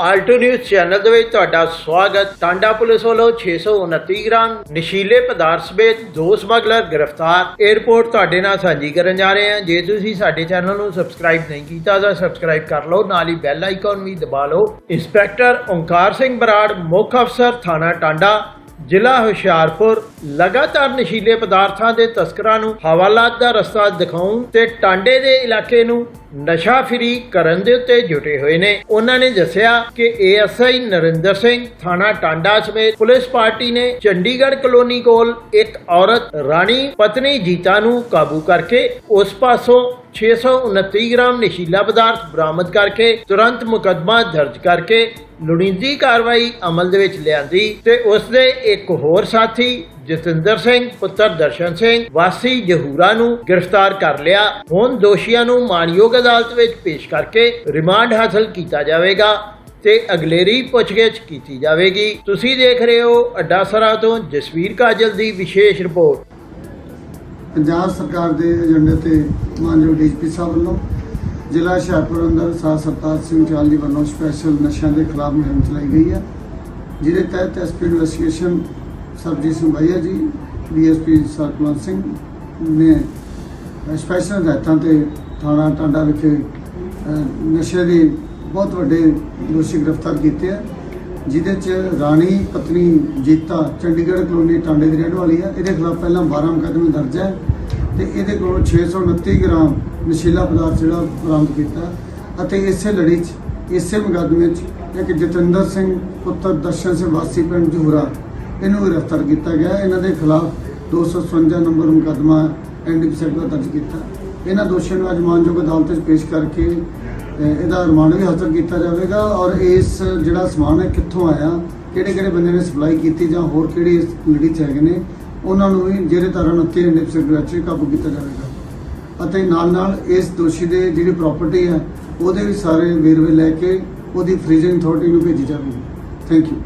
Alto news channel ਦੇ ਵਿੱਚ ਤੁਹਾਡਾ ਸਵਾਗਤ। ਟਾਂਡਾ ਪੁਲਿਸ ਵੱਲੋਂ 629 ਗ੍ਰਾਮ ਨਸ਼ੀਲੇ ਪਦਾਰਥ ਸਮੇਤ ਦੋ ਸਮਗਲਰ ਗ੍ਰਿਫਤਾਰ। 에어ਪੋਰਟ ਤੁਹਾਡੇ ਨਾਲ ਸਾਂਝੀ ਕਰਨ ਜਾ ਰਹੇ ਹਾਂ। ਜੇ ਤੁਸੀਂ ਸਾਡੇ ਚੈਨਲ ਨੂੰ ਸਬਸਕ੍ਰਾਈਬ ਨਹੀਂ ਕੀਤਾ ਤਾਂ ਸਬਸਕ੍ਰਾਈਬ ਕਰ ਲਓ। ਨਾਲ ਹੀ ਬੈਲ ਆਈਕਨ ਵੀ ਦਬਾ ਲਓ। ਇੰਸਪੈਕਟਰ ਓਂਕਾਰ ਸਿੰਘ ਬਰਾੜ, ਮੁੱਖ ਅਫਸਰ, ਥਾਣਾ ਟਾਂਡਾ। ਜ਼ਿਲ੍ਹਾ ਹੁਸ਼ਿਆਰਪੁਰ ਲਗਾਤਾਰ ਨਸ਼ੀਲੇ ਪਦਾਰਥਾਂ ਦੇ ਤਸਕਰਾਂ ਨੂੰ ਹਵਾਲਾਤ ਦਾ ਰਸਤਾ ਦਿਖਾਉਣ ਤੇ ਟਾਂਡੇ ਦੇ ਇਲਾਕੇ ਨੂੰ ਨਸ਼ਾ ਫਰੀ ਕਰਨ ਦੇ ਉੱਤੇ ਜੁਟੇ ਹੋਏ ਨੇ। ਉਹਨਾਂ ਨੇ ਦੱਸਿਆ ਕਿ ਏਐਸਆਈ ਨਰਿੰਦਰ ਸਿੰਘ ਥਾਣਾ ਟਾਂਡਾ ਸਮੇਤ ਪੁਲਿਸ ਪਾਰਟੀ ਨੇ ਚੰਡੀਗੜ੍ਹ ਕਲੋਨੀ ਕੋਲ ਇੱਕ ਔਰਤ ਰਾਣੀ ਪਤਨੀ ਜੀਤਾ ਨੂੰ ਕਾਬੂ ਕਰਕੇ ਉਸ ਪਾਸੋਂ 629 ਗ੍ਰਾਮ ਨਸ਼ੀਲਾ ਪਦਾਰਥ ਬਰਾਮਦ ਕਰਕੇ ਤੁਰੰਤ ਮੁਕੱਦਮਾ ਦਰਜ ਕਰਕੇ ਲੋੜੀਂਦੀ ਕਾਰਵਾਈ ਅਮਲ ਦੇ ਵਿੱਚ ਲਿਆਂਦੀ ਤੇ ਉਸ ਦੇ ਇੱਕ ਹੋਰ ਸਾਥੀ, ਜਤਿੰਦਰ ਸਿੰਘ, ਪੁੱਤਰ ਦਰਸ਼ਨ ਸਿੰਘ, ਵਾਸੀ ਜਹੂਰਾ ਨੂੰ ਗ੍ਰਿਫਤਾਰ ਕਰ ਲਿਆ। ਹੁਣ ਦੋਸ਼ੀਆਂ ਨੂੰ ਮਾਨਯੋਗ ਅਦਾਲਤ ਵਿੱਚ ਪੇਸ਼ ਕਰਕੇ ਰਿਮਾਂਡ ਹਾਸਲ ਕੀਤਾ ਜਾਵੇਗਾ ਤੇ ਅਗਲੇਰੀ ਪੁੱਛਗਿੱਛ ਕੀਤੀ ਜਾਵੇਗੀ। ਤੁਸੀਂ ਦੇਖ ਰਹੇ ਹੋ ਅੱਡਾ ਸਰਾ ਤੋਂ ਜਸਵੀਰ ਕਾਜਲ ਦੀ ਵਿਸ਼ੇਸ਼ ਰਿਪੋਰਟ। ਪੰਜਾਬ ਸਰਕਾਰ ਦੇ ਏਜੰਡੇ ਤੇ ਮਾਨਯੋਗ ਡੀਜਪੀ ਸਾਹਿਬ ਵੱਲੋਂ ਜ਼ਿਲ੍ਹਾ ਹੁਸ਼ਿਆਰਪੁਰ ਅੰਦਰ ਸਾਹ ਸਰਤਾਜ ਸਿੰਘ ਚਾਲੀ ਵੱਲੋਂ ਸਪੈਸ਼ਲ ਨਸ਼ਿਆਂ ਦੇ ਖਿਲਾਫ ਮੁਹਿੰਮ ਚਲਾਈ ਗਈ ਹੈ, ਜਿਹਦੇ ਤਹਿਤ ਐਸਪੀ ਇਨਵੈਸਟੀਗੇਸ਼ਨ ਸਰਜੀਤ ਸਿੰਘ ਭਈਆ ਜੀ, ਡੀਐਸਪੀ ਸਰਪੰਚ ਸਿੰਘ ਨੇ ਸਪੈਸ਼ਲ ਹਦਾਇਤਾਂ ਤੇ ਥਾਣਾ ਟਾਂਡਾ ਵਿਖੇ ਨਸ਼ੇ ਦੇ ਬਹੁਤ ਵੱਡੇ ਦੋਸ਼ੀ ਗ੍ਰਿਫਤਾਰ ਕੀਤੇ ਆ। ਜਿਹਦੇ ਚ ਰਾਣੀ, ਪਤਨੀ ਜੀਤਾ ਚੰਡੀਗੜ੍ਹ ਕਲੋਨੀ ਟਾਂਡੇ ਦੀ ਰਹਿਣ ਵਾਲੀ ਹੈ। ਇਹਦੇ ਖਿਲਾਫ ਪਹਿਲਾਂ 12 ਮੁਕੱਦਮੇ ਦਰਜ ਹੈ ਤੇ ਇਹਦੇ ਕੋਲੋਂ 629 ਗ੍ਰਾਮ ਨਸ਼ੀਲਾ ਪਦਾਰਥ ਜਿਹੜਾ ਬਰਾਮਦ ਕੀਤਾ ਅਤੇ ਇਸੇ ਲੜੀ 'ਚ, ਇਸੇ ਮੁਕੱਦਮੇ 'ਚ ਇੱਕ ਜਤਿੰਦਰ ਸਿੰਘ ਪੁੱਤਰ ਦਰਸ਼ਨ ਸਿੰਘ ਵਾਸੀ ਪਿੰਡ ਜਹੂਰਾ ਇਹਨੂੰ ਗ੍ਰਿਫਤਾਰ ਕੀਤਾ ਗਿਆ ਇਹਨਾਂ ਦੇ ਖਿਲਾਫ 257 ਨੰਬਰ ਮੁਕੱਦਮਾ ਐਨਡੀਪੀ ਸੈਕਟਰ ਦਰਜ ਕੀਤਾ। ਇਹਨਾਂ ਦੋਸ਼ੀਆਂ ਨੂੰ ਅੱਜ ਮਾਨਯੋਗ ਅਦਾਲਤ 'ਚ ਪੇਸ਼ ਕਰਕੇ ਅਹ, ਇਹਦਾ ਰਿਮਾਂਡ ਵੀ ਹਾਸਲ ਕੀਤਾ ਜਾਵੇਗਾ ਔਰ ਇਸ ਜਿਹੜਾ ਸਮਾਨ ਹੈ ਕਿੱਥੋਂ ਆਇਆ ਕਿਹੜੇ ਕਿਹੜੇ ਬੰਦੇ ਨੇ ਸਪਲਾਈ ਕੀਤੀ ਜਾਂ ਹੋਰ ਕਿਹੜੀ ਇਸ ਲੜੀ 'ਚ ਹੈਗੇ ਨੇ ਉਹਨਾਂ ਨੂੰ ਵੀ ਜਿਹੜੇ ਧਾਰਾ 29 ਐਨਡੀਪੀ ਸੈਕਟਰ ਕਾਬੂ ਕੀਤਾ ਜਾਵੇਗਾ। ਅਤੇ ਨਾਲ ਨਾਲ ਇਸ ਦੋਸ਼ੀ ਦੇ ਜਿਹੜੀ ਪ੍ਰਾਪਰਟੀ ਹੈ ਉਹਦੇ ਵੀ ਸਾਰੇ ਵੇਰਵੇ ਲੈ ਕੇ ਉਹਦੀ ਫ੍ਰੀਜ਼ਿੰਗ ਅਥਾਰਟੀ ਨੂੰ ਭੇਜੀ ਜਾਵੇਗੀ। Thank you